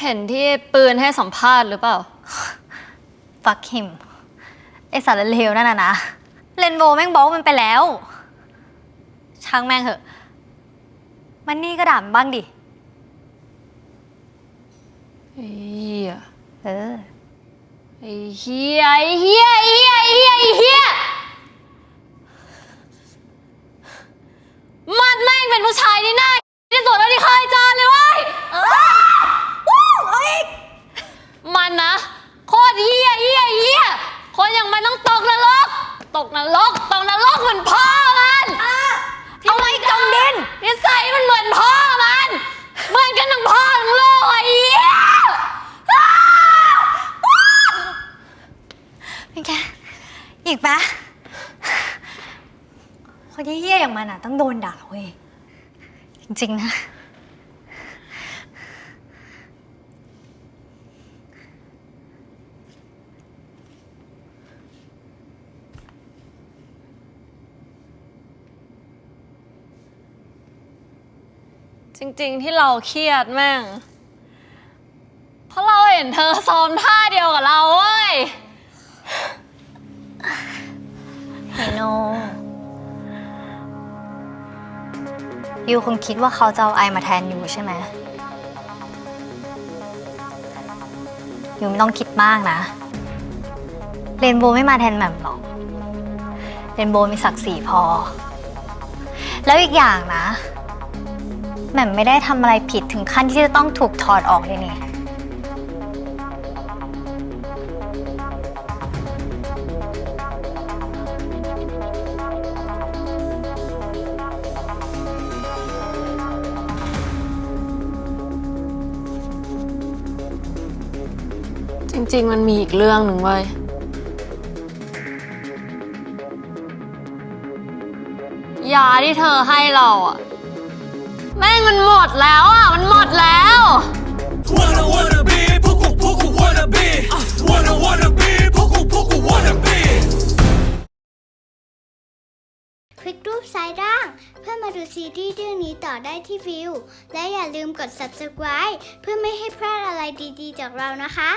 เห็นที่ปืนให้สัมภาษณ์หรือเปล่า ฟักฮิม ไอสารเลวนั่นน่ะนะเรนโบว์แม่งบล็อกมันไปแล้ว ช่างแม่งเหอะ มันนี่ก็ด่ามันบ้างดิ ไอ้เหี้ยเออ ไอ้เหี้ยไอ้เหี้ยไอ้เหี้ยไอ้เหี้ยไอ้เหี้ยมันแม่งเป็นผู้ชายที่น่าที่สุดแล้วที่เคยเจอเลยเว้ย เออวู้เอาอีก มันนะ โคตรเหี้ยเหี้ยเหี้ยคนอย่าง มันต้องตกนรก ตกนรก ตกนรกเหมือนพ่อมันเอาไว้จมดินนิสัยมันเหมือนพ่อมัน เหมือนกันทั้งพ่อทั้งลูกไอ้เหี้ยเป็นไงอีกปะคนเยี่ยๆอย่างมันอะต้องโดนด่าเว้ยจริงๆนะ จริงๆที่เราเครียดแม่ง เพราะเราเห็นเธอซ้อมท่าเดียวกับเราเว้ย ไฮโนยูคงคิดว่าเขาจะเอาไอมาแทนยูใช่ไหมยูไม่ต้องคิดมากนะ เรนโบว์ไม่มาแทนแหม่มหรอก เรนโบว์มีศักดิ์ศรีพอ แล้วอีกอย่างนะ แหม่มไม่ได้ทำอะไรผิดถึงขั้นที่จะต้องถูกถอดออกเลยนี่ จริง ๆ มันมีอีกเรื่องหนึ่งเว้ย ยาที่เธอให้เราอะ แม่งมันหมดแล้วอะมันหมดแล้ว Wanna wanna be, puku puku wanna be. Wanna wanna be, puku puku wanna be. คลิกรูปซ้ายล่าง เพื่อมาดูซีรีส์เรื่องนี้ต่อได้ที่วิว และอย่าลืมกด subscribe เพื่อไม่ให้พลาดอะไรดีๆจากเรานะคะ